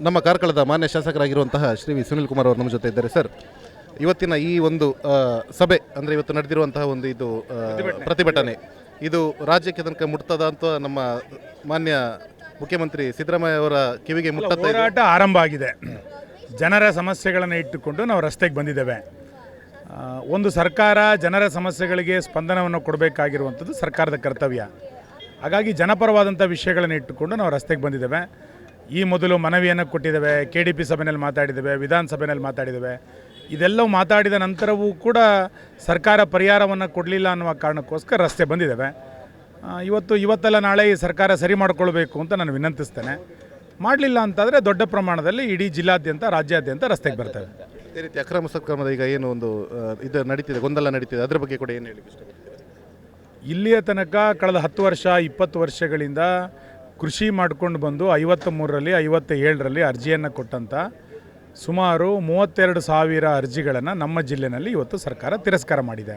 ನಮ್ಮ ಕಾರ್ಕಳದ ಮಾನ್ಯ ಶಾಸಕರಾಗಿರುವಂತಹ ಶ್ರೀ ವಿ ಸುನಿಲ್ ಕುಮಾರ್ ಅವರು ನಮ್ಮ ಜೊತೆ ಇದ್ದಾರೆ ಸರ್. ಇವತ್ತಿನ ಈ ಒಂದು ಆ, ಸಭೆ ಅಂದರೆ ಇವತ್ತು ನಡೆದಿರುವಂತಹ ಒಂದು ಇದು ಆ, ಪ್ರತಿಭಟನೆ. ಇದು ರಾಜ್ಯಕ್ಕೆ ತನಕ ಮುಟ್ತದ ಅಂತ ನಮ್ಮ ಮಾನ್ಯ ಮುಖ್ಯಮಂತ್ರಿ ಸಿದ್ದರಾಮಯ್ಯ ಅವರ ಕಿವಿಗೆ ಮುಟ್ಟತ್ತ ಇದೆ. ಹೋರಾಟ ಆರಂಭ ಆಗಿದೆ. ಜನರ ಸಮಸ್ಯೆಗಳನ್ನು ಇಟ್ಟುಕೊಂಡು ನಾವು ರಸ್ತೆಗೆ ಬಂದಿದ್ದೇವೆ. ಆ, ಒಂದು ಸರ್ಕಾರ ಜನರ ಸಮಸ್ಯೆಗಳಿಗೆ ಸ್ಪಂದನವನ್ನು ಕೊಡಬೇಕಾಗಿರುವಂಥದ್ದು ಸರ್ಕಾರದ ಕರ್ತವ್ಯ. ಹಾಗಾಗಿ ಜನಪರವಾದಂಥ ವಿಷಯಗಳನ್ನು ಇಟ್ಟುಕೊಂಡು ನಾವು ರಸ್ತೆಗೆ ಬಂದಿದ್ದೇವೆ. ಈ ಮೊದಲು ಮನವಿಯನ್ನು ಕೊಟ್ಟಿದ್ದೇವೆ ಕೆ ಡಿ ಪಿ ಸಭೆಯಲ್ಲಿ ಮಾತಾಡಿದ್ದೇವೆ ವಿಧಾನಸಭೆಯಲ್ಲಿ ಮಾತಾಡಿದ್ದೇವೆ. ಇದೆಲ್ಲವೂ ಮಾತಾಡಿದ ನಂತರವೂ ಕೂಡ ಸರ್ಕಾರ ಪರಿಹಾರವನ್ನು ಕೊಡಲಿಲ್ಲ ಅನ್ನುವ ಕಾರಣಕ್ಕೋಸ್ಕರ ರಸ್ತೆ ಬಂದಿದ್ದೇವೆ. ಇವತ್ತು ಇವತ್ತೆಲ್ಲ ನಾಳೆ ಈ ಸರ್ಕಾರ ಸರಿ ಮಾಡಿಕೊಳ್ಬೇಕು ಅಂತ ನಾನು ವಿನಂತಿಸ್ತೇನೆ. ಮಾಡಲಿಲ್ಲ ಅಂತಾದರೆ ದೊಡ್ಡ ಪ್ರಮಾಣದಲ್ಲಿ ಇಡೀ ಜಿಲ್ಲಾದ್ಯಂತ ರಾಜ್ಯಾದ್ಯಂತ ರಸ್ತೆಗೆ ಬರ್ತವೆ. ಅದೇ ರೀತಿ ಅಕ್ರಮ ಸಕ್ರಮದ ಈಗ ಏನು ಒಂದು ಇದು ನಡೀತಿದೆ ಗೊಂದಲ ನಡೀತಿದೆ ಅದರ ಬಗ್ಗೆ ಕೂಡ ಏನು ಹೇಳಿ ಇಲ್ಲಿಯ ತನಕ ಕಳೆದ ಹತ್ತು ವರ್ಷ ಇಪ್ಪತ್ತು ವರ್ಷಗಳಿಂದ ಕೃಷಿ ಮಾಡ್ಕೊಂಡು ಬಂದು ಐವತ್ತ ಮೂರರಲ್ಲಿ ಐವತ್ತ ಏಳರಲ್ಲಿ ಅರ್ಜಿಯನ್ನು ಕೊಟ್ಟಂಥ ಸುಮಾರು ಮೂವತ್ತೆರಡು ಸಾವಿರ ಅರ್ಜಿಗಳನ್ನು ನಮ್ಮ ಜಿಲ್ಲೆಯಲ್ಲಿ ಇವತ್ತು ಸರ್ಕಾರ ತಿರಸ್ಕಾರ ಮಾಡಿದೆ.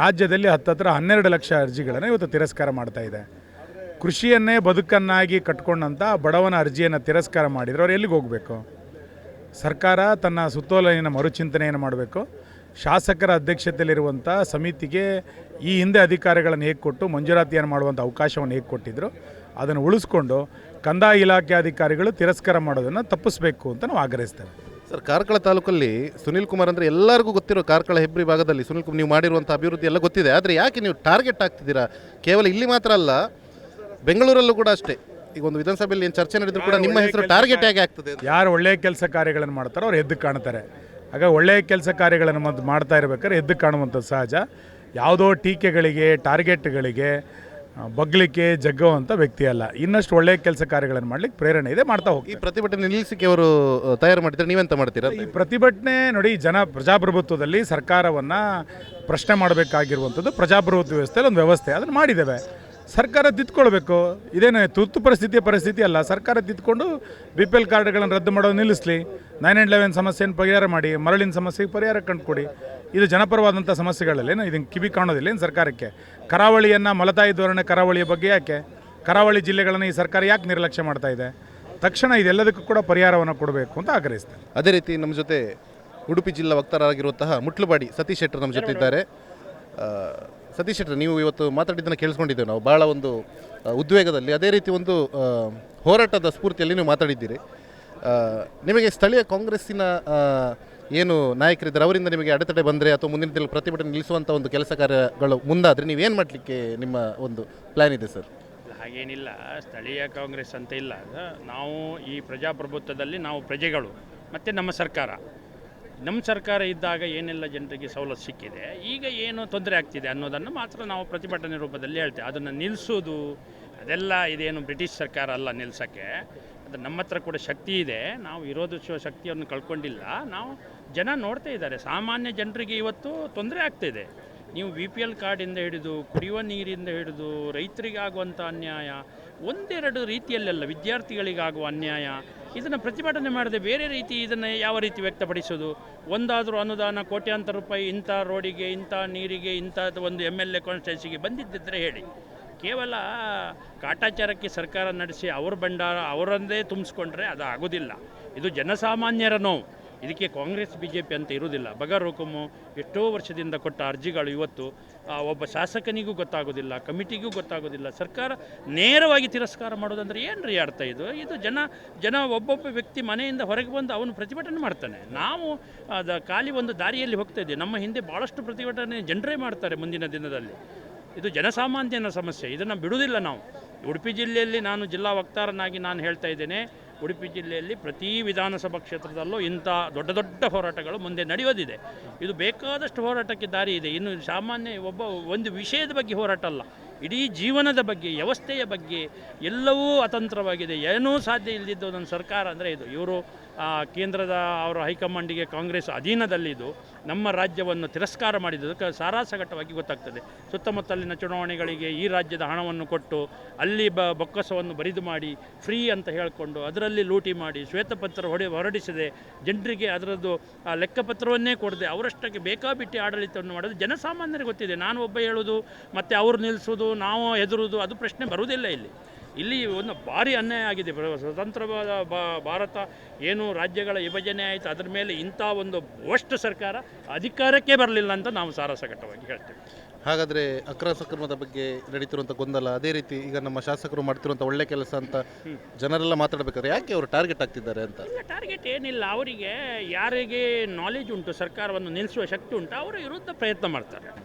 ರಾಜ್ಯದಲ್ಲಿ ಹತ್ತತ್ರ ಹನ್ನೆರಡು ಲಕ್ಷ ಅರ್ಜಿಗಳನ್ನು ಇವತ್ತು ತಿರಸ್ಕಾರ ಇದೆ. ಕೃಷಿಯನ್ನೇ ಬದುಕನ್ನಾಗಿ ಕಟ್ಕೊಂಡಂಥ ಬಡವನ ಅರ್ಜಿಯನ್ನು ತಿರಸ್ಕಾರ ಮಾಡಿದರೆ ಅವ್ರು ಎಲ್ಲಿಗೆ ಹೋಗಬೇಕು? ಸರ್ಕಾರ ತನ್ನ ಸುತ್ತೋಲನಿನ ಮರುಚಿಂತನೆಯನ್ನು ಮಾಡಬೇಕು. ಶಾಸಕರ ಅಧ್ಯಕ್ಷತೆಯಲ್ಲಿರುವಂಥ ಸಮಿತಿಗೆ ಈ ಹಿಂದೆ ಅಧಿಕಾರಿಗಳನ್ನು ಹೇಗೆ ಕೊಟ್ಟು ಮಂಜೂರಾತಿಯನ್ನು ಮಾಡುವಂಥ ಅವಕಾಶವನ್ನು ಹೇಗೆ ಕೊಟ್ಟಿದ್ರು ಅದನ್ನು ಉಳಿಸ್ಕೊಂಡು ಕಂದಾಯ ಇಲಾಖೆ ಅಧಿಕಾರಿಗಳು ತಿರಸ್ಕಾರ ಮಾಡೋದನ್ನು ತಪ್ಪಿಸಬೇಕು ಅಂತ ನಾವು ಆಗ್ರಹಿಸ್ತೇವೆ. ಸರ್ ಕಾರ್ಕಳ ತಾಲೂಕಲ್ಲಿ ಸುನಿಲ್ ಕುಮಾರ್ ಅಂದರೆ ಎಲ್ಲರಿಗೂ ಗೊತ್ತಿರೋ ಕಾರ್ಕಳ ಹೆಬ್ರಿ ಭಾಗದಲ್ಲಿ ಸುನಿಲ್ ಕುಮಾರ್ ನೀವು ಮಾಡಿರುವಂಥ ಅಭಿವೃದ್ಧಿ ಎಲ್ಲ ಗೊತ್ತಿದೆ. ಆದರೆ ಯಾಕೆ ನೀವು ಟಾರ್ಗೆಟ್ ಆಗ್ತಿದ್ದೀರಾ? ಕೇವಲ ಇಲ್ಲಿ ಮಾತ್ರ ಅಲ್ಲ ಬೆಂಗಳೂರಲ್ಲೂ ಕೂಡ ಅಷ್ಟೇ. ಈಗ ಒಂದು ವಿಧಾನಸಭೆಯಲ್ಲಿ ಏನು ಚರ್ಚೆ ನಡೆದರೂ ಕೂಡ ನಿಮ್ಮ ಹೆಸರು ಟಾರ್ಗೆಟ್ ಹೇಗೆ ಆಗ್ತದೆ ಯಾರು ಒಳ್ಳೆಯ ಕೆಲಸ ಕಾರ್ಯಗಳನ್ನು ಮಾಡ್ತಾರೋ ಅವ್ರು ಎದ್ದು ಕಾಣ್ತಾರೆ. ಆಗ ಒಳ್ಳೆಯ ಕೆಲಸ ಕಾರ್ಯಗಳನ್ನು ಮಾಡ್ತಾ ಇರ್ಬೇಕಾದ್ರೆ ಎದ್ದು ಕಾಣುವಂಥದ್ದು ಸಹಜ. ಯಾವುದೋ ಟೀಕೆಗಳಿಗೆ ಟಾರ್ಗೆಟ್ಗಳಿಗೆ ಬಗ್ಲಿಕ್ಕೆ ಜಗ್ಗುವಂಥ ವ್ಯಕ್ತಿ ಅಲ್ಲ. ಇನ್ನಷ್ಟು ಒಳ್ಳೆಯ ಕೆಲಸ ಕಾರ್ಯಗಳನ್ನು ಮಾಡ್ಲಿಕ್ಕೆ ಪ್ರೇರಣೆ ಇದೆ ಮಾಡ್ತಾ ಹೋಗಿ ಈ ಪ್ರತಿಭಟನೆ ನಿಲ್ಲಿಸಿಕೆ ಅವರು ತಯಾರು ಮಾಡಿದ್ರೆ ನೀವೆಂತ ಮಾಡ್ತೀರಾ? ಈ ಪ್ರತಿಭಟನೆ ನೋಡಿ ಜನ ಪ್ರಜಾಪ್ರಭುತ್ವದಲ್ಲಿ ಸರ್ಕಾರವನ್ನು ಪ್ರಶ್ನೆ ಮಾಡಬೇಕಾಗಿರುವಂಥದ್ದು ಪ್ರಜಾಪ್ರಭುತ್ವ ವ್ಯವಸ್ಥೆಯಲ್ಲಿ ಒಂದು ವ್ಯವಸ್ಥೆ ಅದನ್ನು ಮಾಡಿದ್ದೇವೆ. ಸರ್ಕಾರ ತಿದ್ಕೊಳ್ಬೇಕು. ಇದೇನು ತುರ್ತು ಪರಿಸ್ಥಿತಿಯ ಪರಿಸ್ಥಿತಿ ಅಲ್ಲ. ಸರ್ಕಾರ ತಿದ್ಕೊಂಡು ಬಿ ಪಿ ಎಲ್ ಕಾರ್ಡ್ಗಳನ್ನು ರದ್ದು ಮಾಡೋದು ನಿಲ್ಲಿಸಲಿ. ನೈನ್ ಆ್ಯಂಡ್ ಲೆವೆನ್ ಸಮಸ್ಯೆಯನ್ನು ಪರಿಹಾರ ಮಾಡಿ ಮರಳಿನ ಸಮಸ್ಯೆಗೆ ಪರಿಹಾರ ಕಂಡುಕೊಡಿ. ಇದು ಜನಪರವಾದಂಥ ಸಮಸ್ಯೆಗಳಲ್ಲೇನು? ಇದನ್ನು ಕಿವಿ ಕಾಣೋದಿಲ್ಲ ಏನು ಸರ್ಕಾರಕ್ಕೆ? ಕರಾವಳಿಯನ್ನು ಮಲತಾಯಿ ಧೋರಣೆ ಕರಾವಳಿಯ ಬಗ್ಗೆ ಯಾಕೆ? ಕರಾವಳಿ ಜಿಲ್ಲೆಗಳನ್ನು ಈ ಸರ್ಕಾರ ಯಾಕೆ ನಿರ್ಲಕ್ಷ್ಯ ಮಾಡ್ತಾ ಇದೆ? ತಕ್ಷಣ ಇದೆಲ್ಲದಕ್ಕೂ ಕೂಡ ಪರಿಹಾರವನ್ನು ಕೊಡಬೇಕು ಅಂತ ಆಗ್ರಹಿಸ್ತೇನೆ. ಅದೇ ರೀತಿ ನಮ್ಮ ಜೊತೆ ಉಡುಪಿ ಜಿಲ್ಲಾ ವಕ್ತಾರರಾಗಿರುವಂತಹ ಮುಟ್ಲುಬಾಡಿ ಸತೀಶ್ ಶೆಟ್ಟರ್ ನಮ್ಮ ಜೊತೆ ಇದ್ದಾರೆ. ಸತೀಶ್ ಶೆಟ್ಟರ್, ನೀವು ಇವತ್ತು ಮಾತಾಡಿದ್ದನ್ನು ಕೇಳಿಸ್ಕೊಂಡಿದ್ದೇವೆ ನಾವು. ಭಾಳ ಒಂದು ಉದ್ವೇಗದಲ್ಲಿ, ಅದೇ ರೀತಿ ಒಂದು ಹೋರಾಟದ ಸ್ಫೂರ್ತಿಯಲ್ಲಿ ನೀವು ಮಾತಾಡಿದ್ದೀರಿ. ನಿಮಗೆ ಸ್ಥಳೀಯ ಕಾಂಗ್ರೆಸ್ಸಿನ ಏನು ನಾಯಕರಿದ್ದಾರೆ, ಅವರಿಂದ ನಿಮಗೆ ಅಡೆತಡೆ ಬಂದರೆ ಅಥವಾ ಮುಂದಿನ ದಿನ ಪ್ರತಿಭಟನೆ ನಿಲ್ಲಿಸುವಂಥ ಒಂದು ಕೆಲಸ ಕಾರ್ಯಗಳು ಮುಂದಾದರೆ ನೀವೇನು ಮಾಡಲಿಕ್ಕೆ ನಿಮ್ಮ ಒಂದು ಪ್ಲ್ಯಾನ್ ಇದೆ ಸರ್? ಹಾಗೇನಿಲ್ಲ, ಸ್ಥಳೀಯ ಕಾಂಗ್ರೆಸ್ ಅಂತ ಇಲ್ಲ. ನಾವು ಈ ಪ್ರಜಾಪ್ರಭುತ್ವದಲ್ಲಿ ನಾವು ಪ್ರಜೆಗಳು, ಮತ್ತು ನಮ್ಮ ಸರ್ಕಾರ. ನಮ್ಮ ಸರ್ಕಾರ ಇದ್ದಾಗ ಏನೆಲ್ಲ ಜನರಿಗೆ ಸವಲತ್ತು ಸಿಕ್ಕಿದೆ, ಈಗ ಏನು ತೊಂದರೆ ಆಗ್ತಿದೆ ಅನ್ನೋದನ್ನು ಮಾತ್ರ ನಾವು ಪ್ರತಿಭಟನೆ ರೂಪದಲ್ಲಿ ಹೇಳ್ತೇವೆ. ಅದನ್ನು ನಿಲ್ಲಿಸೋದು ಅದೆಲ್ಲ ಇದೇನು ಬ್ರಿಟಿಷ್ ಸರ್ಕಾರ ಅಲ್ಲ ನಿಲ್ಸೋಕ್ಕೆ. ಅದು ನಮ್ಮ ಹತ್ರ ಕೂಡ ಶಕ್ತಿ ಇದೆ. ನಾವು ವಿರೋಧಿಸುವ ಶಕ್ತಿಯನ್ನು ಕಳ್ಕೊಂಡಿಲ್ಲ. ನಾವು ಜನ ನೋಡ್ತಾ ಇದ್ದಾರೆ. ಸಾಮಾನ್ಯ ಜನರಿಗೆ ಇವತ್ತು ತೊಂದರೆ ಆಗ್ತಿದೆ ನೀವು ವಿ ಪಿ ಎಲ್ ಕಾರ್ಡಿಂದ ಹಿಡಿದು ಕುಡಿಯುವ ನೀರಿಂದ ಹಿಡಿದು ರೈತರಿಗಾಗುವಂಥ ಅನ್ಯಾಯ, ಒಂದೆರಡು ರೀತಿಯಲ್ಲೆಲ್ಲ ವಿದ್ಯಾರ್ಥಿಗಳಿಗಾಗುವ ಅನ್ಯಾಯ, ಇದನ್ನು ಪ್ರತಿಭಟನೆ ಮಾಡದೆ ಬೇರೆ ರೀತಿ ಇದನ್ನು ಯಾವ ರೀತಿ ವ್ಯಕ್ತಪಡಿಸೋದು? ಒಂದಾದರೂ ಅನುದಾನ ಕೋಟ್ಯಾಂತರ ರೂಪಾಯಿ ಇಂಥ ರೋಡಿಗೆ, ಇಂಥ ನೀರಿಗೆ, ಇಂಥ ಒಂದು ಎಂ ಎಲ್ ಎ ಕಾನ್ಸ್ಟಿಟ್ಯೂನ್ಸಿಗೆ ಬಂದಿದ್ದಿದ್ದರೆ ಹೇಳಿ. ಕೇವಲ ಕಾಟಾಚಾರಕ್ಕೆ ಸರ್ಕಾರ ನಡೆಸಿ ಅವ್ರ ಭಂಡಾರ ಅವರಂದೇ ತುಂಬಿಸ್ಕೊಂಡ್ರೆ ಅದು ಆಗೋದಿಲ್ಲ ಇದು ಜನಸಾಮಾನ್ಯರ ನೋವು. ಇದಕ್ಕೆ ಕಾಂಗ್ರೆಸ್ ಬಿ ಜೆ ಪಿ ಅಂತ ಇರುವುದಿಲ್ಲ. ಬಗರ್ ಹುಕುಮು ಎಷ್ಟೋ ವರ್ಷದಿಂದ ಕೊಟ್ಟ ಅರ್ಜಿಗಳು ಇವತ್ತು ಒಬ್ಬ ಶಾಸಕನಿಗೂ ಗೊತ್ತಾಗೋದಿಲ್ಲ, ಕಮಿಟಿಗೂ ಗೊತ್ತಾಗೋದಿಲ್ಲ. ಸರ್ಕಾರ ನೇರವಾಗಿ ತಿರಸ್ಕಾರ ಮಾಡೋದಂದ್ರೆ ಏನು ರೀ ಅರ್ಥ ಇದು? ಇದು ಜನ ಜನ ಒಬ್ಬೊಬ್ಬ ವ್ಯಕ್ತಿ ಮನೆಯಿಂದ ಹೊರಗೆ ಬಂದು ಅವನು ಪ್ರತಿಭಟನೆ ಮಾಡ್ತಾನೆ. ನಾವು ಅದ ಖಾಲಿ ಒಂದು ದಾರಿಯಲ್ಲಿ ಹೋಗ್ತಾ ಇದ್ದೀವಿ. ನಮ್ಮ ಹಿಂದೆ ಭಾಳಷ್ಟು ಪ್ರತಿಭಟನೆ ಜನರೇ ಮಾಡ್ತಾರೆ ಮುಂದಿನ ದಿನದಲ್ಲಿ. ಇದು ಜನಸಾಮಾನ್ಯನ ಸಮಸ್ಯೆ. ಇದನ್ನು ಬಿಡುವುದಿಲ್ಲ ನಾವು. ಉಡುಪಿ ಜಿಲ್ಲೆಯಲ್ಲಿ ನಾನು ಜಿಲ್ಲಾ ವಕ್ತಾರನಾಗಿ ನಾನು ಹೇಳ್ತಾ ಇದ್ದೇನೆ. ಉಡುಪಿ ಜಿಲ್ಲೆಯಲ್ಲಿ ಪ್ರತಿ ವಿಧಾನಸಭಾ ಕ್ಷೇತ್ರದಲ್ಲೂ ಇಂಥ ದೊಡ್ಡ ದೊಡ್ಡ ಹೋರಾಟಗಳು ಮುಂದೆ ನಡೆಯೋದಿದೆ. ಇದು ಬೇಕಾದಷ್ಟು ಹೋರಾಟಕ್ಕೆ ದಾರಿ ಇದೆ. ಇನ್ನು ಸಾಮಾನ್ಯ ಒಬ್ಬ ಒಂದು ವಿಷಯದ ಬಗ್ಗೆ ಹೋರಾಟ ಅಲ್ಲ. ಇಡೀ ಜೀವನದ ಬಗ್ಗೆ, ವ್ಯವಸ್ಥೆಯ ಬಗ್ಗೆ ಎಲ್ಲವೂ ಅತಂತ್ರವಾಗಿದೆ. ಏನೂ ಸಾಧ್ಯ ಇಲ್ಲದಿದ್ದು ಒಂದು ಸರ್ಕಾರ ಅಂದರೆ ಇದು. ಇವರು ಕೇಂದ್ರದ ಅವರ ಹೈಕಮಾಂಡಿಗೆ ಕಾಂಗ್ರೆಸ್ ಅಧೀನದಲ್ಲಿದ್ದು ನಮ್ಮ ರಾಜ್ಯವನ್ನು ತಿರಸ್ಕಾರ ಮಾಡಿದ್ದಕ್ಕೆ ಸಾರಾಸಗಟವಾಗಿ ಗೊತ್ತಾಗ್ತದೆ. ಸುತ್ತಮುತ್ತಲಿನ ಚುನಾವಣೆಗಳಿಗೆ ಈ ರಾಜ್ಯದ ಹಣವನ್ನು ಕೊಟ್ಟು ಅಲ್ಲಿ ಬ, ಬೊಕ್ಕಸವನ್ನು ಬರಿದು ಮಾಡಿ, ಫ್ರೀ ಅಂತ ಹೇಳಿಕೊಂಡು ಅದರಲ್ಲಿ ಲೂಟಿ ಮಾಡಿ, ಶ್ವೇತಪತ್ರ ಹೊಡೆ, ಹೊರಡಿಸದೆ, ಜನರಿಗೆ ಅದರದ್ದು ಲೆಕ್ಕಪತ್ರವನ್ನೇ ಕೊಡದೆ ಅವರಷ್ಟಕ್ಕೆ ಬೇಕಾಬಿಟ್ಟಿ ಆಡಳಿತವನ್ನು ಮಾಡೋದು ಜನಸಾಮಾನ್ಯರಿಗೆ ಗೊತ್ತಿದೆ. ನಾನು ಒಬ್ಬ ಹೇಳೋದು, ಮತ್ತು ಅವರು ನಿಲ್ಲಿಸೋದು ನಾವು ಹೆದರುವುದು, ಅದು ಪ್ರಶ್ನೆ ಬರುವುದಿಲ್ಲ ಇಲ್ಲಿ. ಇಲ್ಲಿ ಒಂದು ಭಾರಿ ಅನ್ಯಾಯ ಆಗಿದೆ. ಸ್ವತಂತ್ರವಾದ ಬಾ- ಭಾರತ ಏನು ರಾಜ್ಯಗಳ ವಿಭಜನೆ ಆಯಿತು ಅದರ ಮೇಲೆ ಇಂಥ ಒಂದು ಭ್ರಷ್ಟ ಸರ್ಕಾರ ಅಧಿಕಾರಕ್ಕೆ ಬರಲಿಲ್ಲ ಅಂತ ನಾವು ಸಾರಸಗಟ್ಟವಾಗಿ ಹೇಳ್ತೇವೆ. ಹಾಗಾದರೆ ಅಕ್ರಮ ಸಕ್ರಮದ ಬಗ್ಗೆ ನಡೀತಿರುವಂಥ ಗೊಂದಲ ಅದೇ ರೀತಿ ಈಗ ನಮ್ಮ ಶಾಸಕರು ಮಾಡ್ತಿರುವಂಥ ಒಳ್ಳೆ ಕೆಲಸ ಅಂತ ಜನರೆಲ್ಲ ಮಾತಾಡಬೇಕಾದ್ರೆ ಯಾಕೆ ಅವರು ಟಾರ್ಗೆಟ್ ಆಗ್ತಿದ್ದಾರೆ ಅಂತ? ಟಾರ್ಗೆಟ್ ಏನಿಲ್ಲ. ಅವರಿಗೆ ಯಾರಿಗೆ ನಾಲೆಜ್ ಉಂಟು ಸರ್ಕಾರವನ್ನು ನಿಲ್ಲಿಸುವ ಶಕ್ತಿ ಉಂಟು ಅವರ ವಿರುದ್ಧ ಪ್ರಯತ್ನ ಮಾಡ್ತಾರೆ.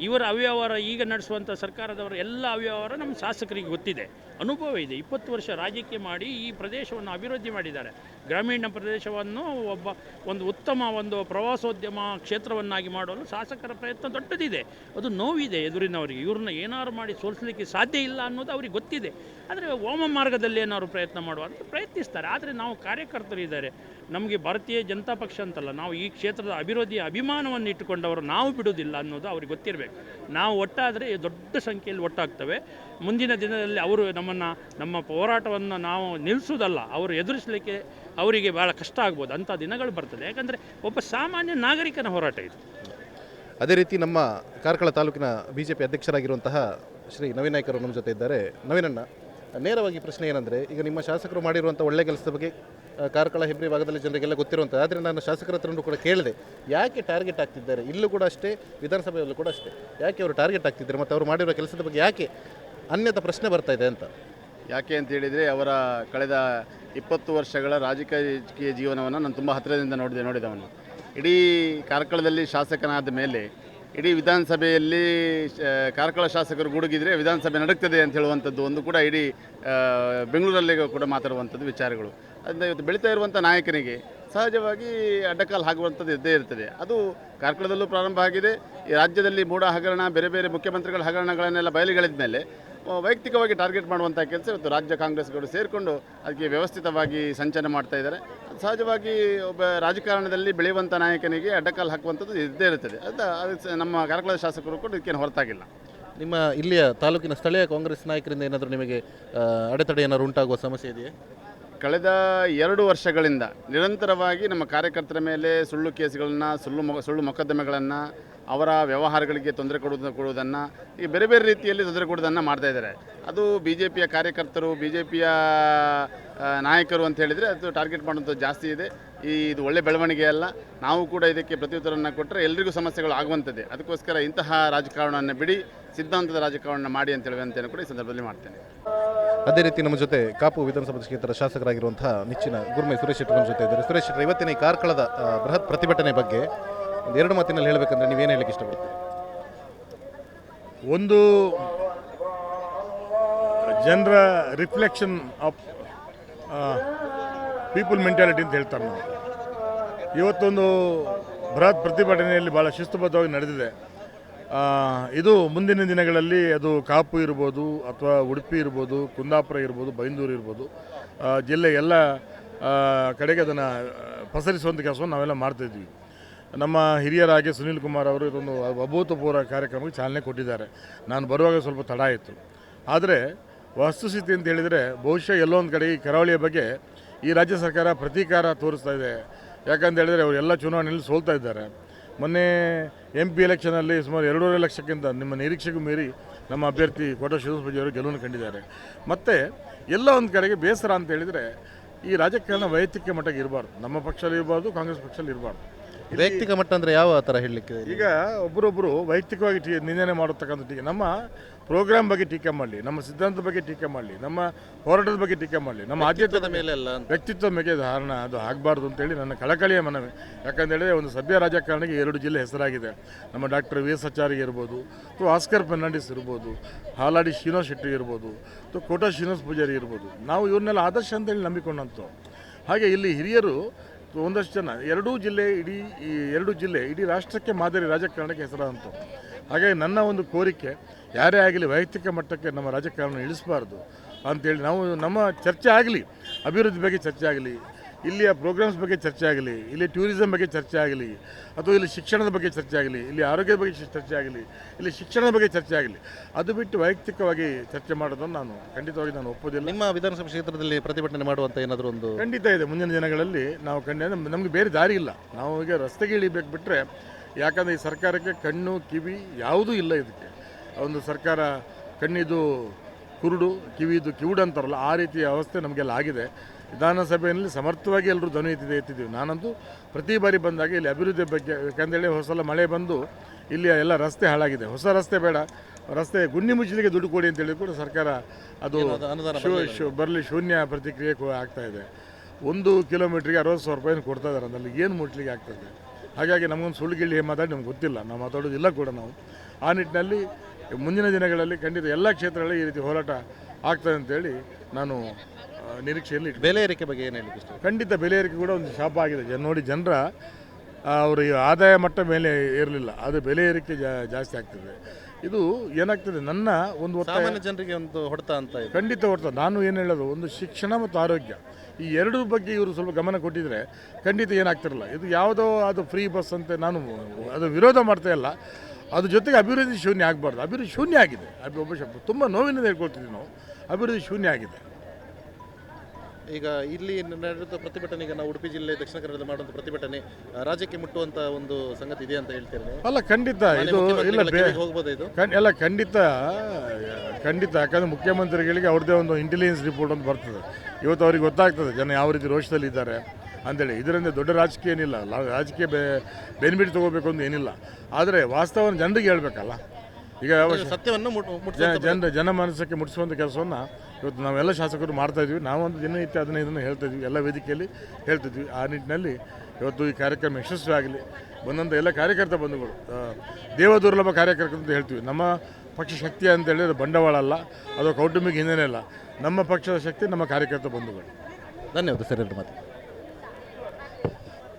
ಇವರ ಅವ್ಯವಹಾರ ಈಗ ನಡೆಸುವಂಥ ಸರ್ಕಾರದವರ ಎಲ್ಲ ಅವ್ಯವಹಾರ ನಮ್ಮ ಶಾಸಕರಿಗೆ ಗೊತ್ತಿದೆ. ಅನುಭವ ಇದೆ. ಇಪ್ಪತ್ತು ವರ್ಷ ರಾಜಕೀಯ ಮಾಡಿ ಈ ಪ್ರದೇಶವನ್ನು ಅಭಿವೃದ್ಧಿ ಮಾಡಿದ್ದಾರೆ. ಗ್ರಾಮೀಣ ಪ್ರದೇಶವನ್ನು ಒಬ್ಬ ಒಂದು ಉತ್ತಮ ಒಂದು ಪ್ರವಾಸೋದ್ಯಮ ಕ್ಷೇತ್ರವನ್ನಾಗಿ ಮಾಡಲು ಶಾಸಕರ ಪ್ರಯತ್ನ ದೊಡ್ಡದಿದೆ. ಅದು ನೋವಿದೆ ಎದುರಿನವರಿಗೆ. ಇವ್ರನ್ನ ಏನಾದ್ರು ಮಾಡಿ ಸೋಲಿಸಲಿಕ್ಕೆ ಸಾಧ್ಯ ಇಲ್ಲ ಅನ್ನೋದು ಅವ್ರಿಗೆ ಗೊತ್ತಿದೆ. ಆದರೆ ಹೋಮ ಮಾರ್ಗದಲ್ಲಿ ಏನಾದ್ರು ಪ್ರಯತ್ನ ಮಾಡುವ ಅಂತ ಪ್ರಯತ್ನಿಸ್ತಾರೆ. ಆದರೆ ನಾವು ಕಾರ್ಯಕರ್ತರು ಇದ್ದಾರೆ. ನಮಗೆ ಭಾರತೀಯ ಜನತಾ ಪಕ್ಷ ಅಂತಲ್ಲ, ನಾವು ಈ ಕ್ಷೇತ್ರದ ಅಭಿವೃದ್ಧಿಯ ಅಭಿಮಾನವನ್ನು ಇಟ್ಟುಕೊಂಡವರು ನಾವು ಬಿಡುವುದಿಲ್ಲ ಅನ್ನೋದು ಅವ್ರಿಗೆ ಗೊತ್ತಿರಬೇಕು. ನಾವು ಒಟ್ಟಾದರೆ ದೊಡ್ಡ ಸಂಖ್ಯೆಯಲ್ಲಿ ಒಟ್ಟಾಗ್ತವೆ. ಮುಂದಿನ ದಿನದಲ್ಲಿ ಅವರು ನಮ್ಮನ್ನು, ನಮ್ಮ ಹೋರಾಟವನ್ನು ನಾವು ನಿಲ್ಲಿಸೋದಲ್ಲ ಅವರು ಎದುರಿಸಲಿಕ್ಕೆ ಅವರಿಗೆ ಭಾಳ ಕಷ್ಟ ಆಗ್ಬೋದು, ಅಂಥ ದಿನಗಳು ಬರ್ತದೆ. ಯಾಕಂದರೆ ಒಬ್ಬ ಸಾಮಾನ್ಯ ನಾಗರಿಕನ ಹೋರಾಟ ಇದು. ಅದೇ ರೀತಿ ನಮ್ಮ ಕಾರ್ಕಳ ತಾಲೂಕಿನ ಬಿ ಜೆ ಪಿ ಅಧ್ಯಕ್ಷರಾಗಿರುವಂತಹ ಶ್ರೀ ನವೀನ್ ನಾಯ್ಕರು ನಮ್ಮ ಜೊತೆ ಇದ್ದಾರೆ. ನವೀನಣ್ಣ, ನೇರವಾಗಿ ಪ್ರಶ್ನೆ ಏನಂದರೆ, ಈಗ ನಿಮ್ಮ ಶಾಸಕರು ಮಾಡಿರುವಂಥ ಒಳ್ಳೆ ಕೆಲಸದ ಬಗ್ಗೆ ಕಾರ್ಕಳ ಹೆಬ್ರಿ ಭಾಗದಲ್ಲಿ ಜನರಿಗೆಲ್ಲ ಗೊತ್ತಿರುವಂಥ ಆದರೆ ನಾನು ಶಾಸಕರ ಹತ್ರನೂ ಕೂಡ ಕೇಳಿದೆ, ಯಾಕೆ ಟಾರ್ಗೆಟ್ ಆಗ್ತಿದ್ದಾರೆ? ಇಲ್ಲೂ ಕೂಡ ಅಷ್ಟೇ, ವಿಧಾನಸಭೆಯಲ್ಲೂ ಕೂಡ ಅಷ್ಟೇ. ಯಾಕೆ ಅವರು ಟಾರ್ಗೆಟ್ ಆಗ್ತಿದ್ದಾರೆ? ಮತ್ತು ಅವರು ಮಾಡಿರೋ ಕೆಲಸದ ಬಗ್ಗೆ ಯಾಕೆ ಅನ್ಯಥ ಪ್ರಶ್ನೆ ಬರ್ತಾ ಇದೆ ಅಂತ. ಯಾಕೆ ಅಂತ ಹೇಳಿದರೆ ಅವರ ಕಳೆದ ಇಪ್ಪತ್ತು ವರ್ಷಗಳ ರಾಜಕೀಯ ಜೀವನವನ್ನು ನಾನು ತುಂಬ ಹತ್ತಿರದಿಂದ ನೋಡಿದೆ, ನೋಡಿದವನು. ಇಡೀ ಕಾರ್ಕಳದಲ್ಲಿ ಶಾಸಕನಾದ ಮೇಲೆ, ಇಡೀ ವಿಧಾನಸಭೆಯಲ್ಲಿ ಕಾರ್ಕಳ ಶಾಸಕರು ಗುಡುಗಿದರೆ ವಿಧಾನಸಭೆ ನಡುಗ್ತದೆ ಅಂತ ಹೇಳುವಂಥದ್ದು ಒಂದು ಕೂಡ ಇಡೀ ಬೆಂಗಳೂರಲ್ಲಿ ಕೂಡ ಮಾತಾಡುವಂಥದ್ದು ವಿಚಾರಗಳು. ಅದರಿಂದ ಇವತ್ತು ಬೆಳೀತಾ ಇರುವಂಥ ನಾಯಕನಿಗೆ ಸಹಜವಾಗಿ ಅಡ್ಡಕಾಲು ಆಗುವಂಥದ್ದು ಇದ್ದೇ ಇರ್ತದೆ. ಅದು ಕಾರ್ಕಳದಲ್ಲೂ ಪ್ರಾರಂಭ ಆಗಿದೆ. ಈ ರಾಜ್ಯದಲ್ಲಿ ಮೂಡ ಹಗರಣ, ಬೇರೆ ಬೇರೆ ಮುಖ್ಯಮಂತ್ರಿಗಳ ಹಗರಣಗಳನ್ನೆಲ್ಲ ಬಯಲಿಗಳಿದ ಮೇಲೆ ವೈಯಕ್ತಿಕವಾಗಿ ಟಾರ್ಗೆಟ್ ಮಾಡುವಂಥ ಕೆಲಸ ಇವತ್ತು ರಾಜ್ಯ ಕಾಂಗ್ರೆಸ್ಗಳು ಸೇರಿಕೊಂಡು ಅದಕ್ಕೆ ವ್ಯವಸ್ಥಿತವಾಗಿ ಸಂಚಲನ ಮಾಡ್ತಾ ಇದ್ದಾರೆ. ಸಹಜವಾಗಿ ಒಬ್ಬ ರಾಜಕಾರಣದಲ್ಲಿ ಬೆಳೆಯುವಂಥ ನಾಯಕನಿಗೆ ಅಡ್ಡಕಾಲು ಹಾಕುವಂಥದ್ದು ಇದ್ದೇ ಇರುತ್ತದೆ. ಅದು ಅದು ನಮ್ಮ ಕಾರ್ಕಳದ ಶಾಸಕರು ಕೂಡ ಇದಕ್ಕೇನು ಹೊರತಾಗಿಲ್ಲ. ನಿಮ್ಮ ಇಲ್ಲಿಯ ತಾಲೂಕಿನ ಸ್ಥಳೀಯ ಕಾಂಗ್ರೆಸ್ ನಾಯಕರಿಂದ ಏನಾದರೂ ನಿಮಗೆ ಅಡೆತಡೆ ಏನಾದರೂ ಉಂಟಾಗುವ ಸಮಸ್ಯೆ ಇದೆಯೇ? ಕಳೆದ ಎರಡು ವರ್ಷಗಳಿಂದ ನಿರಂತರವಾಗಿ ನಮ್ಮ ಕಾರ್ಯಕರ್ತರ ಮೇಲೆ ಸುಳ್ಳು ಕೇಸುಗಳನ್ನು ಸುಳ್ಳು ಮೊ ಸುಳ್ಳು ಮೊಕದ್ದಮೆಗಳನ್ನು ಅವರ ವ್ಯವಹಾರಗಳಿಗೆ ತೊಂದರೆ ಕೊಡುವುದನ್ನು ಕೊಡುವುದನ್ನು, ಈ ಬೇರೆ ಬೇರೆ ರೀತಿಯಲ್ಲಿ ತೊಂದರೆ ಕೊಡುವುದನ್ನು ಮಾಡ್ತಾ ಇದ್ದಾರೆ. ಅದು ಬಿ ಜೆ ಪಿಯ ಕಾರ್ಯಕರ್ತರು ಬಿ ಜೆ ಪಿಯ ನಾಯಕರು ಅಂತ ಹೇಳಿದರೆ ಅದು ಟಾರ್ಗೆಟ್ ಮಾಡುವಂಥದ್ದು ಜಾಸ್ತಿ ಇದೆ. ಈ, ಇದು ಒಳ್ಳೆ ಬೆಳವಣಿಗೆ ಅಲ್ಲ. ನಾವು ಕೂಡ ಇದಕ್ಕೆ ಪ್ರತ್ಯುತ್ತರವನ್ನು ಕೊಟ್ಟರೆ ಎಲ್ರಿಗೂ ಸಮಸ್ಯೆಗಳು ಆಗುವಂಥದ್ದೇ. ಅದಕ್ಕೋಸ್ಕರ ಇಂತಹ ರಾಜಕಾರಣವನ್ನು ಬಿಡಿ, ಸಿದ್ಧಾಂತದ ರಾಜಕಾರಣ ಮಾಡಿ ಅಂತ ಹೇಳುವಂತೆಯೂ ಕೂಡ ಈ ಸಂದರ್ಭದಲ್ಲಿ ಮಾಡ್ತೇನೆ. ಅದೇ ರೀತಿ ನಮ್ಮ ಜೊತೆ ಕಾಪು ವಿಧಾನಸಭಾ ಕ್ಷೇತ್ರ ಶಾಸಕರಾಗಿರುವಂತಹ ನೆಚ್ಚಿನ ಗುರುಮೆ ಸುರೇಶ್ ಶೆಟ್ಟಿ ನಮ್ಮ ಜೊತೆ ಇದ್ದಾರೆ. ಸುರೇಶ್ ಶೆಟ್ಟಿ ಇವತ್ತಿನ ಈ ಕಾರ್ಕಳದ ಬೃಹತ್ ಪ್ರತಿಭಟನೆ ಬಗ್ಗೆ ಒಂದು ಎರಡು ಮಾತಿನಲ್ಲಿ ಹೇಳಬೇಕಂದ್ರೆ ನೀವೇನು ಹೇಳಕ್ಕೆ ಇಷ್ಟಪಡ್ತೀರಿ? ಒಂದು ಜನರ ರಿಫ್ಲೆಕ್ಷನ್ ಆಫ್ ಪೀಪಲ್ ಮೆಂಟಾಲಿಟಿ ಅಂತ ಹೇಳ್ತಾರೆ ನಾವು. ಇವತ್ತೊಂದು ಬೃಹತ್ ಪ್ರತಿಭಟನೆಯಲ್ಲಿ ಭಾಳ ಶಿಸ್ತುಬದ್ಧವಾಗಿ ನಡೆದಿದೆ. ಇದು ಮುಂದಿನ ದಿನಗಳಲ್ಲಿ ಅದು ಕಾಪು ಇರ್ಬೋದು ಅಥವಾ ಉಡುಪಿ ಇರ್ಬೋದು, ಕುಂದಾಪುರ ಇರ್ಬೋದು, ಬೈಂದೂರು ಇರ್ಬೋದು ಜಿಲ್ಲೆ ಎಲ್ಲ ಕಡೆಗೆ ಅದನ್ನು ಪಸರಿಸುವಂಥ ಕೆಲಸವನ್ನು ನಾವೆಲ್ಲ ಮಾಡ್ತಾಯಿದ್ವಿ ನಮ್ಮ ಹಿರಿಯರಾಗಿ ಸುನೀಲ್ ಕುಮಾರ್ ಅವರು ಇದೊಂದು ಅಭೂತಪೂರ್ವ ಕಾರ್ಯಕ್ರಮಕ್ಕೆ ಚಾಲನೆ ಕೊಟ್ಟಿದ್ದಾರೆ. ನಾನು ಬರುವಾಗ ಸ್ವಲ್ಪ ತಡ ಆಯಿತು. ಆದರೆ ವಸ್ತುಸ್ಥಿತಿ ಅಂತ ಹೇಳಿದರೆ ಬಹುಶಃ ಎಲ್ಲೋ ಒಂದು ಕಡೆ ಈ ಕರಾವಳಿಯ ಬಗ್ಗೆ ಈ ರಾಜ್ಯ ಸರ್ಕಾರ ಪ್ರತೀಕಾರ ತೋರಿಸ್ತಾ ಇದೆ. ಯಾಕಂತ ಹೇಳಿದರೆ ಎಲ್ಲ ಚುನಾವಣೆಯಲ್ಲಿ ಸೋಲ್ತಾ ಇದ್ದಾರೆ. ಮೊನ್ನೆ ಎಂ ಪಿ ಎಲೆಕ್ಷನಲ್ಲಿ ಸುಮಾರು ಎರಡೂವರೆ ಲಕ್ಷಕ್ಕಿಂತ ನಿಮ್ಮ ನಿರೀಕ್ಷೆಗೂ ಮೀರಿ ನಮ್ಮ ಅಭ್ಯರ್ಥಿ ಕೋಟ ಶಿವಸ್ಪೂಜಿ ಅವರು ಗೆಲುವನ್ನು ಕಂಡಿದ್ದಾರೆ. ಮತ್ತು ಎಲ್ಲ ಒಂದು ಕಡೆಗೆ ಬೇಸರ ಅಂತ ಹೇಳಿದರೆ ಈ ರಾಜಕಾರಣ ವೈಯಕ್ತಿಕ ಮಟ್ಟಕ್ಕೆ ಇರಬಾರ್ದು. ನಮ್ಮ ಪಕ್ಷದಲ್ಲಿ ಇರಬಾರ್ದು, ಕಾಂಗ್ರೆಸ್ ಪಕ್ಷದಲ್ಲಿ ಇರಬಾರ್ದು. ವೈಯಕ್ತಿಕ ಮಟ್ಟ ಅಂದರೆ ಯಾವ ಥರ ಹೇಳಲಿಕ್ಕೆ ಈಗ ಒಬ್ಬರೊಬ್ಬರು ವೈಯಕ್ತಿಕವಾಗಿ ಟೀ ನಿಂದನೆ ಮಾಡತಕ್ಕಂಥ ಟೀಕೆ. ನಮ್ಮ ಪ್ರೋಗ್ರಾಮ್ ಬಗ್ಗೆ ಟೀಕೆ ಮಾಡಲಿ ನಮ್ಮ ಸಿದ್ಧಾಂತದ ಬಗ್ಗೆ ಟೀಕೆ ಮಾಡಲಿ ನಮ್ಮ ಹೋರಾಟದ ಬಗ್ಗೆ ಟೀಕೆ ಮಾಡಲಿ ನಮ್ಮ ಆದ್ಯತೆ ಮೇಲೆ ಅಲ್ಲ ವ್ಯಕ್ತಿತ್ವ ಮೇಲೆ ಧಾರಣ ಅದು ಆಗಬಾರ್ದು ಅಂತೇಳಿ ನನ್ನ ಕಳಕಳಿಯ ಮನವಿ. ಯಾಕಂತೇಳಿದ್ರೆ ಒಂದು ಸಭ್ಯ ರಾಜಕಾರಣಿಗೆ ಎರಡು ಜಿಲ್ಲೆ ಹೆಸರಾಗಿದೆ. ನಮ್ಮ ಡಾಕ್ಟರ್ ವಿ ಎಸ್ ಆಚಾರ್ಯ ಇರ್ಬೋದು ಅಥವಾ ಆಸ್ಕರ್ ಫರ್ನಾಂಡಿಸ್ ಇರ್ಬೋದು ಹಾಲಾಡಿ ಶ್ರೀನಿವಾಸ್ ಶೆಟ್ಟಿ ಇರ್ಬೋದು ಅಥವಾ ಕೋಟಾ ಶ್ರೀನಿವಾಸ್ ಪೂಜಾರಿ ಇರ್ಬೋದು. ನಾವು ಇವ್ರನ್ನೆಲ್ಲ ಆದರ್ಶ ಅಂತೇಳಿ ನಂಬಿಕೊಂಡಂಥವು ಹಾಗೆ ಇಲ್ಲಿ ಹಿರಿಯರು ಒಂದಷ್ಟು ಜನ, ಎರಡೂ ಜಿಲ್ಲೆ ಇಡೀ, ಈ ಎರಡು ಜಿಲ್ಲೆ ಇಡೀ ರಾಷ್ಟ್ರಕ್ಕೆ ಮಾದರಿ ರಾಜಕಾರಣಕ್ಕೆ ಹೆಸರಾದಂಥ ಹಾಗಾಗಿ ನನ್ನ ಒಂದು ಕೋರಿಕೆ, ಯಾರೇ ಆಗಲಿ ವೈಯಕ್ತಿಕ ಮಟ್ಟಕ್ಕೆ ನಮ್ಮ ರಾಜಕಾರಣ ಇಳಿಸಬಾರ್ದು ಅಂತೇಳಿ ನಾವು ನಮ್ಮ ಚರ್ಚೆ ಆಗಲಿ, ಅಭಿವೃದ್ಧಿ ಬಗ್ಗೆ ಚರ್ಚೆ ಆಗಲಿ ಇಲ್ಲಿಯ ಪ್ರೋಗ್ರಾಮ್ಸ್ ಬಗ್ಗೆ ಚರ್ಚೆ ಆಗಲಿ ಇಲ್ಲಿ ಟೂರಿಸಮ್ ಬಗ್ಗೆ ಚರ್ಚೆ ಆಗಲಿ ಅಥವಾ ಇಲ್ಲಿ ಶಿಕ್ಷಣದ ಬಗ್ಗೆ ಚರ್ಚೆ ಆಗಲಿ ಇಲ್ಲಿ ಆರೋಗ್ಯದ ಬಗ್ಗೆ ಚರ್ಚೆ ಆಗಲಿ ಇಲ್ಲಿ ಶಿಕ್ಷಣದ ಬಗ್ಗೆ ಚರ್ಚೆ ಆಗಲಿ ಅದು ಬಿಟ್ಟು ವೈಯಕ್ತಿಕವಾಗಿ ಚರ್ಚೆ ಮಾಡೋದನ್ನು ನಾನು ಖಂಡಿತವಾಗಿ ನಾನು ಒಪ್ಪೋದಿಲ್ಲ. ನಿಮ್ಮ ವಿಧಾನಸಭಾ ಕ್ಷೇತ್ರದಲ್ಲಿ ಪ್ರತಿಭಟನೆ ಮಾಡುವಂಥ ಏನಾದರೂ ಒಂದು ಖಂಡಿತ ಇದೆ. ಮುಂದಿನ ದಿನಗಳಲ್ಲಿ ನಾವು ಖಂಡಿತ ನಮಗೆ ಬೇರೆ ದಾರಿ ಇಲ್ಲ. ನಾವು ಈಗ ರಸ್ತೆಗೆ ಇಳಿಬೇಕು ಬಿಟ್ಟರೆ ಯಾಕಂದರೆ ಈ ಸರ್ಕಾರಕ್ಕೆ ಕಣ್ಣು ಕಿವಿ ಯಾವುದೂ ಇಲ್ಲ ಇದಕ್ಕೆ. ಒಂದು ಸರ್ಕಾರ ಕಣ್ಣಿದು ಕುರುಡು ಕಿವಿದು ಕಿವುಡು ಅಂತಾರಲ್ಲ ಆ ರೀತಿಯ ವ್ಯವಸ್ಥೆ ನಮಗೆಲ್ಲ ಆಗಿದೆ. ವಿಧಾನಸಭೆಯಲ್ಲಿ ಸಮರ್ಥವಾಗಿ ಎಲ್ಲರೂ ಧ್ವನಿ ಎತ್ತಿದೆ ಎತ್ತಿದ್ದೀವಿ. ನಾನಂತೂ ಪ್ರತಿ ಬಾರಿ ಬಂದಾಗ ಇಲ್ಲಿ ಅಭಿವೃದ್ಧಿ ಬಗ್ಗೆ ಯಾಕಂದೇಳಿ ಹೊಸಲ ಸಲ ಮಳೆ ಬಂದು ಇಲ್ಲಿ ಎಲ್ಲ ರಸ್ತೆ ಹಾಳಾಗಿದೆ. ಹೊಸ ರಸ್ತೆ ಬೇಡ. ರಸ್ತೆ ಗುಂಡಿ ಮುಚ್ಚಲಿಕ್ಕೆ ದುಡ್ಡು ಕೊಡಿ ಅಂತ ಹೇಳಿ ಕೂಡ ಸರ್ಕಾರ ಅದು ಶೂ ಶೂ ಬರಲಿ ಶೂನ್ಯ ಪ್ರತಿಕ್ರಿಯೆ ಆಗ್ತಾ ಇದೆ. ಒಂದು ಕಿಲೋಮೀಟ್ರಿಗೆ ಅರವತ್ತು ಸಾವಿರ ರೂಪಾಯಿ ಕೊಡ್ತಾ ಇದ್ದಾರೆ. ಅದ್ರಲ್ಲಿ ಏನು ಮುಟ್ಲಿಕ್ಕೆ ಆಗ್ತದೆ ಹಾಗಾಗಿ ನಮಗೊಂದು ಸುಳ್ಳು ಗಿಳ್ಳಿ ಮಾತಾಡಿ ನಮ್ಗೆ ಗೊತ್ತಿಲ್ಲ. ನಾವು ಮಾತಾಡೋದಿಲ್ಲ ಕೂಡ ನಾವು. ಆ ನಿಟ್ಟಿನಲ್ಲಿ ಮುಂದಿನ ದಿನಗಳಲ್ಲಿ ಖಂಡಿತ ಎಲ್ಲ ಕ್ಷೇತ್ರಗಳಲ್ಲಿ ಈ ರೀತಿ ಹೋರಾಟ ಆಗ್ತದೆ ಅಂತೇಳಿ ನಾನು ನಿರೀಕ್ಷೆಯಲ್ಲಿ ಇಟ್ಕೊಂಡಿದ್ದೀನಿ. ಬೆಲೆ ಏರಿಕೆ ಬಗ್ಗೆ ಏನು ಹೇಳಲಿಕ್ಕೆ ಇಷ್ಟ ಖಂಡಿತ ಬೆಲೆ ಏರಿಕೆ ಕೂಡ ಒಂದು ಶಾಪ ಆಗಿದೆ. ಜನ ನೋಡಿ ಜನರ ಅವರ ಆದಾಯ ಮಟ್ಟ ಮೇಲೆ ಇರಲಿಲ್ಲ ಅದು ಬೆಲೆ ಏರಿಕೆ ಜಾಸ್ತಿ ಆಗ್ತದೆ. ಇದು ಏನಾಗ್ತದೆ? ನನ್ನ ಒಂದು ಒತ್ತಾಯ ಸಾಮಾನ್ಯ ಜನರಿಗೆ ಒಂದು ಹೊಡೆತ ಅಂತ ಖಂಡಿತ ಹೊಡೆತ. ನಾನು ಏನು ಹೇಳೋದು? ಒಂದು ಶಿಕ್ಷಣ ಮತ್ತು ಆರೋಗ್ಯ. ಈ ಎರಡೂ ಬಗ್ಗೆ ಇವರು ಸ್ವಲ್ಪ ಗಮನ ಕೊಟ್ಟಿದ್ರೆ ಖಂಡಿತ ಏನಾಗ್ತಿರಲ್ಲ. ಇದು ಯಾವುದೋ ಅದು ಫ್ರೀ ಬಸ್ ಅಂತ ನಾನು ಅದು ವಿರೋಧ ಮಾಡ್ತಾ ಇಲ್ಲ. ಅದ್ರ ಜೊತೆಗೆ ಅಭಿವೃದ್ಧಿ ಶೂನ್ಯ ಆಗಬಾರ್ದು. ಅಭಿವೃದ್ಧಿ ಶೂನ್ಯ ಆಗಿದೆ. ಅಭಿ ಒಬ್ಬ ತುಂಬ ನೋವಿನಿಂದ ಹೇಳ್ಕೊಳ್ತಿದ್ವಿ ನಾವು. ಅಭಿವೃದ್ಧಿ ಶೂನ್ಯ ಆಗಿದೆ. ಈಗ ಇಲ್ಲಿ ನಡೆದ ಪ್ರತಿಭಟನೆ ಈಗ ನಾವು ಉಡುಪಿ ಜಿಲ್ಲೆ ದಕ್ಷಿಣ ಕನ್ನಡದಲ್ಲಿ ಮಾಡುವಂಥ ಪ್ರತಿಭಟನೆ ರಾಜ್ಯಕ್ಕೆ ಮುಟ್ಟುವಂತ ಒಂದು ಸಂಗತಿ ಇದೆ ಅಂತ ಹೇಳ್ತೀರಿ ನೀವು ಅಲ್ಲ ಖಂಡಿತ ಇದು ಇಲ್ಲ ಮುಖ್ಯಮಂತ್ರಿಗಳ ಬೇ ಕಿವಿಗೆ ಹೋಗ್ಬೋದಾ ಇದು? ಖಂಡ್ ಎಲ್ಲ ಖಂಡಿತ ಖಂಡಿತ. ಯಾಕಂದ್ರೆ ಮುಖ್ಯಮಂತ್ರಿಗಳಿಗೆ ಅವ್ರದ್ದೇ ಒಂದು ಇಂಟೆಲಿಜೆನ್ಸ್ ರಿಪೋರ್ಟ್ ಅಂತ ಬರ್ತದೆ. ಇವತ್ತು ಅವ್ರಿಗೆ ಗೊತ್ತಾಗ್ತದೆ ಜನ ಯಾವ ರೀತಿ ರೋಷದಲ್ಲಿದ್ದಾರೆ ಅಂತೇಳಿ. ಇದರಿಂದ ದೊಡ್ಡ ರಾಜಕೀಯ ಏನಿಲ್ಲ. ಲ- ರಾಜಕೀಯ ಬೆ ಬೆನಿಫಿಟ್ ತೊಗೋಬೇಕು ಅಂತ ಏನಿಲ್ಲ. ಆದರೆ ವಾಸ್ತವವನ್ನು ಜನರಿಗೆ ಹೇಳಬೇಕಲ್ಲ. ಈಗ ಅವಶ್ಯ ಸತ್ಯವನ್ನು ಮುಟ್- ಜನ ಜನ ಜನಮನಸ್ಸಕ್ಕೆ ಮುಟ್ಟಿಸುವಂಥ ಕೆಲಸವನ್ನು ಇವತ್ತು ನಾವೆಲ್ಲ ಶಾಸಕರು ಮಾಡ್ತಾ ಒಂದು ನಾವೊಂದು ದಿನನಿತ್ಯ ಅದನ್ನ ಇದನ್ನು ಹೇಳ್ತಾಯಿದ್ವಿ ಎಲ್ಲ ವೇದಿಕೆಯಲ್ಲಿ ಹೇಳ್ತಿದ್ವಿ ಆ ನಿಟ್ಟಿನಲ್ಲಿ ಇವತ್ತು ಈ ಕಾರ್ಯಕ್ರಮ ಯಶಸ್ವಿ ಆಗಲಿ. ಬಂದಂಥ ಎಲ್ಲ ಕಾರ್ಯಕರ್ತ ಬಂಧುಗಳು. ದೇವ ದೇವದುರ್ಲಭ ಕಾರ್ಯಕರ್ತ ಅಂತ ಹೇಳ್ತೀವಿ. ನಮ್ಮ ಪಕ್ಷ ಶಕ್ತಿ ಅಂತ ಹೇಳಿದ್ರೆ ಬಂಡವಾಳ ಅಲ್ಲ. ಅದು ಕೌಟುಂಬಿಕ ಹಿನ್ನೆಲೆ ಅಲ್ಲ. ನಮ್ಮ ಪಕ್ಷದ ಶಕ್ತಿ, ನಮ್ಮ ಕಾರ್ಯಕರ್ತ ಬಂಧುಗಳು. ಧನ್ಯವಾದ ಸರ್ ಎಲ್ಲರ ಮಾತು.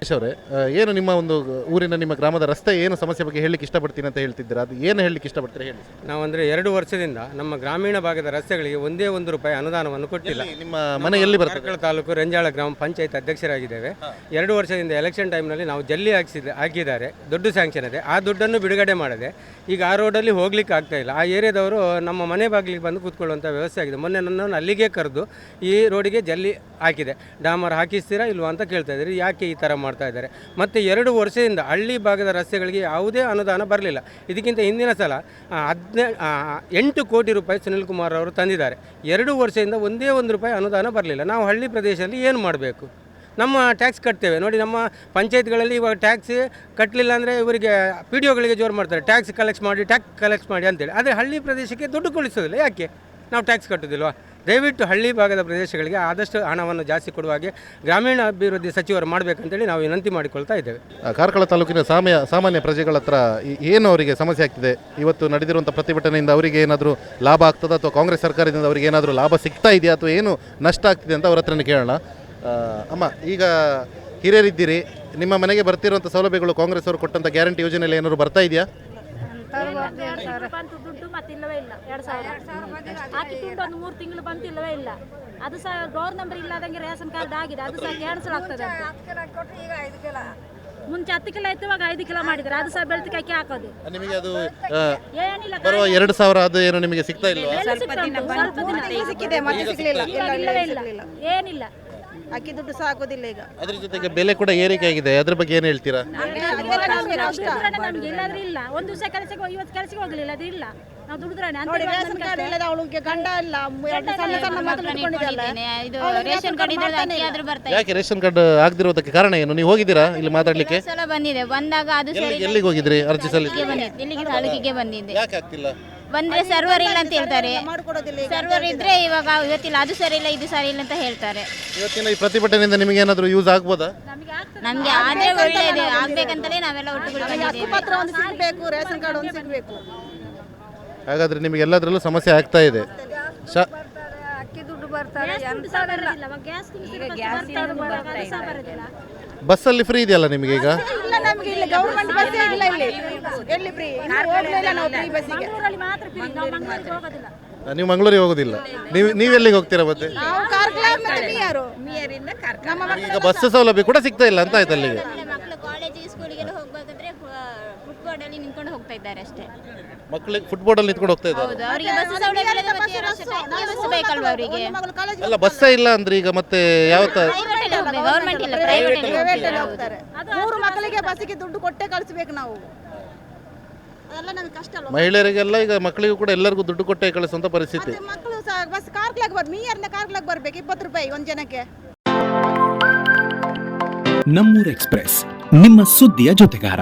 ಮಹೇಶ್ ಅವರೇ ಏನು ನಿಮ್ಮ ಒಂದು ಊರಿನ ನಿಮ್ಮ ಗ್ರಾಮದ ರಸ್ತೆ ಏನು ಸಮಸ್ಯೆ ಬಗ್ಗೆ ಹೇಳಲಿಕ್ಕೆ ಇಷ್ಟಪಡ್ತೀನಿ ಅಂತ ಹೇಳ್ತಿದ್ದೀರಾ? ಅದು ಏನು ಹೇಳಲಿಕ್ಕೆ ಇಷ್ಟಪಡ್ತೀರಾ ಹೇಳಿ. ನಾವಂದರೆ ಎರಡು ವರ್ಷದಿಂದ ನಮ್ಮ ಗ್ರಾಮೀಣ ಭಾಗದ ರಸ್ತೆಗಳಿಗೆ ಒಂದೇ ಒಂದು ರೂಪಾಯಿ ಅನುದಾನವನ್ನು ಕೊಟ್ಟಿಲ್ಲ. ನಿಮ್ಮ ಮನೆ ಎಲ್ಲಿ ಬರ್ತದೆ? ಕಾರ್ಕಳ ತಾಲೂಕು ರಂಜಾಳ ಗ್ರಾಮ ಪಂಚಾಯತ್ ಅಧ್ಯಕ್ಷರಾಗಿದ್ದೇವೆ. ಎರಡು ವರ್ಷದಿಂದ ಎಲೆಕ್ಷನ್ ಟೈಮ್ನಲ್ಲಿ ನಾವು ಜಲ್ಲಿ ಹಾಕಿಸಿದ ಹಾಕಿದ್ದಾರೆ ದುಡ್ಡು ಸ್ಯಾಂಕ್ಷನ್ ಇದೆ. ಆ ದುಡ್ಡನ್ನು ಬಿಡುಗಡೆ ಮಾಡದೆ ಈಗ ಆ ರೋಡಲ್ಲಿ ಹೋಗ್ಲಿಕ್ಕೆ ಆಗ್ತಾ ಇಲ್ಲ. ಆ ಏರಿಯಾದವರು ನಮ್ಮ ಮನೆ ಬಾಗಿಲಿಗೆ ಬಂದು ಕೂತ್ಕೊಳ್ಳುವಂಥ ವ್ಯವಸ್ಥೆ ಆಗಿದೆ. ಮೊನ್ನೆ ನನ್ನನ್ನು ಅಲ್ಲಿಗೆ ಕರೆದು ಈ ರೋಡಿಗೆ ಜಲ್ಲಿ ಹಾಕಿದೆ. ಡಾಮರ್ ಹಾಕಿಸ್ತೀರಾ ಇಲ್ವಾ ಅಂತ ಕೇಳ್ತಾ ಇದ್ದೀರಿ. ಯಾಕೆ ಈ ಥರ ಮಾಡ್ತಾ ಇದ್ದಾರೆ. ಮತ್ತು ಎರಡು ವರ್ಷದಿಂದ ಹಳ್ಳಿ ಭಾಗದ ರಸ್ತೆಗಳಿಗೆ ಯಾವುದೇ ಅನುದಾನ ಬರಲಿಲ್ಲ. ಇದಕ್ಕಿಂತ ಹಿಂದಿನ ಸಲ ಹದಿನ ಎಂಟು ಕೋಟಿ ರೂಪಾಯಿ ಸುನಿಲ್ ಕುಮಾರ್ ಅವರು ತಂದಿದ್ದಾರೆ. ಎರಡು ವರ್ಷದಿಂದ ಒಂದೇ ಒಂದು ರೂಪಾಯಿ ಅನುದಾನ ಬರಲಿಲ್ಲ. ನಾವು ಹಳ್ಳಿ ಪ್ರದೇಶದಲ್ಲಿ ಏನು ಮಾಡಬೇಕು? ನಮ್ಮ ಟ್ಯಾಕ್ಸ್ ಕಟ್ತೇವೆ. ನೋಡಿ, ನಮ್ಮ ಪಂಚಾಯತ್ಗಳಲ್ಲಿ ಇವಾಗ ಟ್ಯಾಕ್ಸ್ ಕಟ್ಟಲಿಲ್ಲ ಅಂದರೆ ಇವರಿಗೆ ಪಿ ಡಿ ಒಗಳಿಗೆ ಜೋರು ಮಾಡ್ತಾರೆ. ಟ್ಯಾಕ್ಸ್ ಕಲೆಕ್ಟ್ ಮಾಡಿ, ಟ್ಯಾಕ್ಸ್ ಕಲೆಕ್ಟ್ ಮಾಡಿ ಅಂತೇಳಿ. ಆದರೆ ಹಳ್ಳಿ ಪ್ರದೇಶಕ್ಕೆ ದುಡ್ಡು ಕೊಡಿಸೋದಿಲ್ಲ ಯಾಕೆ? ನಾವು ಟ್ಯಾಕ್ಸ್ ಕಟ್ಟೋದಿಲ್ವಾ ದಯವಿಟ್ಟು ಹಳ್ಳಿ ಭಾಗದ ಪ್ರದೇಶಗಳಿಗೆ ಆದಷ್ಟು ಹಣವನ್ನು ಜಾಸ್ತಿ ಕೊಡುವ ಹಾಗೆ ಗ್ರಾಮೀಣ ಅಭಿವೃದ್ಧಿ ಸಚಿವರು ಮಾಡಬೇಕಂತೇಳಿ ನಾವು ವಿನಂತಿ ಮಾಡಿಕೊಳ್ತಾ ಇದ್ದೇವೆ. ಕಾರ್ಕಳ ತಾಲೂಕಿನ ಸಾಮ್ಯ ಸಾಮಾನ್ಯ ಪ್ರಜೆಗಳ ಹತ್ರ ಏನು ಅವರಿಗೆ ಸಮಸ್ಯೆ ಆಗ್ತಿದೆ? ಇವತ್ತು ನಡೆದಿರುವಂಥ ಪ್ರತಿಭಟನೆಯಿಂದ ಅವರಿಗೆ ಏನಾದರೂ ಲಾಭ ಆಗ್ತದಾ? ಅಥವಾ ಕಾಂಗ್ರೆಸ್ ಸರ್ಕಾರದಿಂದ ಅವರಿಗೆ ಏನಾದರೂ ಲಾಭ ಸಿಗ್ತಾ ಇದೆಯಾ? ಅಥವಾ ಏನು ನಷ್ಟ ಆಗ್ತಿದೆ ಅಂತ ಅವ್ರ ಹತ್ರನೇ ಕೇಳೋಣ. ಅಮ್ಮ ಈಗ ಹಿರಿಯರಿದ್ದೀರಿ. ನಿಮ್ಮ ಮನೆಗೆ ಬರ್ತಿರುವಂಥ ಸೌಲಭ್ಯಗಳು ಕಾಂಗ್ರೆಸ್ ಅವರು ಕೊಟ್ಟಂಥ ಗ್ಯಾರಂಟಿ ಯೋಜನೆಯಲ್ಲಿ ಏನಾದರೂ ಬರ್ತಾ ಇದೆಯಾ ಬಂತು ದುಡ್ಡು ಮತ್ತೆ ಇಲ್ಲವೇ ಇಲ್ಲ ಎರಡು ಸಾವಿರ. ಒಂದು ಮೂರು ತಿಂಗಳು ಬಂತಿಲ್ಲವೇ ಇಲ್ಲ. ಅದು ಸಹ ಡೋರ್ ನಂಬರ್ ಇಲ್ಲದಂಗೆ ರೇಷನ್ ಕಾರ್ಡ್ ಆಗಿದೆ ಅದು ಸಹ ಕ್ಯಾನ್ಸಲ್ ಆಗ್ತದೆ. ಮುಂಚೆ ಹತ್ತು ಕಿಲೋ ಇತ್ತು ಇವಾಗ ಐದು ಕಿಲೋ ಮಾಡಿದ್ದಾರೆ. ಅದು ಸಹ ಬೆಳ್ತಿಗೆ ಅಕ್ಕಿ ಹಾಕೋದು. ನಿಮಗೆ ಅದು ಏನಿಲ್ಲ ಬರುವ ಎರಡು ಸಾವಿರ ಅದು ಏನು ನಿಮಗೆ ಸಿಗ್ತಾ ಇಲ್ಲ ಎಲ್ಲಿ ಸಿಗ್ತುಂಟು? ಸ್ವಲ್ಪ ದಿನ. ಸಿಕ್ಕಿದೆ ಮತ್ತೆ ಸಿಗ್ಲಿಲ್ಲ. ಇವಾಗ ಇಲ್ಲವೇ ಇಲ್ಲ ಏನಿಲ್ಲ. ಅಕ್ಕಿ ದುಡ್ಡು ಸಹ ಆಗೋದಿಲ್ಲ ಈಗ. ಅದ್ರ ಜೊತೆಗೆ ಬೆಲೆ ಕೂಡ ಏರಿಕೆ ಆಗಿದೆ. ಅದ್ರ ಬಗ್ಗೆ ಏನು ಹೇಳ್ತೀರಾ? ಇಲ್ಲಾದ್ರೆ ಇಲ್ಲ. ಒಂದು ದಿವಸ ಕೆಲಸಕ್ಕೆ ಹೋಗಿ ಇವತ್ತು ಕೆಲಸಕ್ಕೆ ಹೋಗ್ಲಿಲ್ಲ ಅದು ಇಲ್ಲ. ನಾವು ದುಡಿದ್ರೇನೆ ಅಂತ ನೋಡಿ ರೇಷನ್ ಕಾರ್ಡ್ ಅಷ್ಟೇ. ಇಲ್ಲದ ಅವಳಿಗೆ ಗಂಡ ಇಲ್ಲ. ಎರಡು ಸಣ್ಣ ಸಣ್ಣ ಮಕ್ಕಳು ಇಟ್ಕೊಂಡಿದ್ದಾಳೆ ಇದು ರೇಷನ್ ಕಾರ್ಡ್ ಇದ್ರೆ ಮಾಡ್ತಾನೆ ಅಕ್ಕಿ ಇಲ್ಲ. ಆದ್ರೂ ಬರ್ತಾ ಯಾಕೆ ರೇಷನ್ ಕಾರ್ಡ್ ಆಗದಿರೋದಕ್ಕೆ ಕಾರಣ ಏನು? ನೀವು ಹೋಗಿದ್ದೀರಾ ಇಲ್ಲಿ ಮಾತಾಡ್ಲಿಕ್ಕೆ? ಸಲ ಬಂದಿದೆ. ಬಂದಾಗ ಅದು ಸರಿ ಎಲ್ಲಿಗೆ ಹೋಗಿದ್ರಿ? ಅರ್ಜಿ ಸಲ್ಲಿಸಿ. ಬಂದಿದೆ ಇಲ್ಲಿಗೆ ತಾಲೂಕಿಗೆ ಬಂದಿದೆ ಯಾಕೆ ಆಗ್ತಿಲ್ಲ? ಬಂದ್ರೆ ಸರ್ವರ್ ಇಲ್ಲ ಅಂತ ಹೇಳ್ತಾರೆ. ಸರ್ವರ್ ಇದ್ರೆ ಇವಾಗ ಇವತ್ತಿಲ್ಲ. ಅದು ಸರಿ ಇಲ್ಲ ಇದು ಸರಿ ಇಲ್ಲ ಅಂತ ಹೇಳ್ತಾರೆ. ಇವತ್ತಿನ ಈ ಪ್ರತಿಭಟನೆಯಿಂದ ನಿಮಗೆ ಏನಾದರೂ ಯೂಸ್ ಆಗ್ಬೋದಾ? ನಮ್ಗೆ ಆದ್ರೆ ಒಳ್ಳೇದು ಆಗ್ಬೇಕಂತಲೇ ನಾವೆಲ್ಲ ಒಟ್ಟುಗೂಡಿ ಬಂದಿದ್ದೇವೆ. ಪತ್ರ ಒಂದು ಸಿಗ್ಬೇಕು ರೇಷನ್ ಕಾರ್ಡ್ ಒಂದು ಸಿಗ್ಬೇಕು. ಹಾಗಾದ್ರೆ ನಿಮಗೆ ಎಲ್ಲದರಲ್ಲೂ ಸಮಸ್ಯೆ ಆಗ್ತಾ ಇದೆ. ಶಾ- ಅಕ್ಕಿ ಗ್ಯಾಸ್. ಬಸ್ಸಲ್ಲಿ ಫ್ರೀ ಇದೆಯಲ್ಲ ನಿಮಗೆ ಈಗ? ನಾವು ಮಂಗಳೂರಿಗೆ ಹೋಗೋದಿಲ್ಲ. ನೀವು ನೀವೆಲ್ಲಿಗೆ ಹೋಗ್ತೀರಾ ಮತ್ತೆ? ನಾವು ಈಗ ಬಸ್ ಸೌಲಭ್ಯ ಕೂಡ ಸಿಗ್ತಾ ಇಲ್ಲ ಅಂತ ಆಯ್ತು ಅಲ್ಲಿಗೆ. ಮಕ್ಕಳು ನಿಂತ್ಕೊಂಡು ಹೋಗ್ತಾ ಇದ್ದಾರೆ ಅಷ್ಟೇ. ಮಕ್ಕಳಿಗೆ ಫುಟ್ಬೋರ್ಡಲ್ಲಿ ನಿಂತ್ಕೊಂಡು ಹೋಗ್ತಾ ಇದ್ದಾರೆ. ಹೌದು? ಅವರಿಗೆ ಬಸ್ ಸೌಲಭ್ಯ ಇಲ್ಲದೆ ಮತ್ತೆ ಎರಡು ಬಸ್ ಬೇಕಲ್ವಾ ಅವರಿಗೆ? ಅಲ್ಲ ಬಸ್ಸೇ ಇಲ್ಲ ಅಂದ್ರೆ ಈಗ ಮತ್ತೆ ಯಾವ ತ- ಪ್ರೈವೇಟ್ ಅಲ್ಲಿ ಹೋಗ್ಬೇಕು ಗೌರ್ಮೆಂಟ್ ಇಲ್ಲ ಪ್ರೈವೇಟ್ ಅಲ್ಲಿ ಹೋಗ್ತಾರೆ. ಮೂರು ಮಕ್ಕಳಿಗೆ ಬಸ್ಸಿಗೆ ದುಡ್ಡು ಕೊಟ್ಟೆ ಕಳಿಸ್ಬೇಕು ನಾವು. ಅದೆಲ್ಲ ನಮಗೆ ಕಷ್ಟ ಅಲ್ವಾ? ಮಹಿಳೆಯರಿಗೆಲ್ಲ ಈಗ ಮಕ್ಕಳಿಗೂ ಕೂಡ ಎಲ್ಲರಿಗೂ ದುಡ್ಡು ಕೊಟ್ಟೆ ಕಳಿಸುವಂತ ಪರಿಸ್ಥಿತಿ. ಮತ್ತೆ ಮಕ್ಕಳು ಸಹ ಬಸ್ ಕಾರ್ಗ್ಲಾಗ ಬರ್ ಮೀಯರ್ನ ಕಾರ್ಗ್ಲಾಗ ಬರ್ಬೇಕು ಇಪ್ಪತ್ತು ರೂಪಾಯಿ ಒಂದು ಜನಕ್ಕೆ. ನಮ್ಮೂರ್ ಎಕ್ಸ್ಪ್ರೆಸ್ ನಿಮ್ಮ ಸುದ್ದಿಯ ಜೊತೆಗಾರ.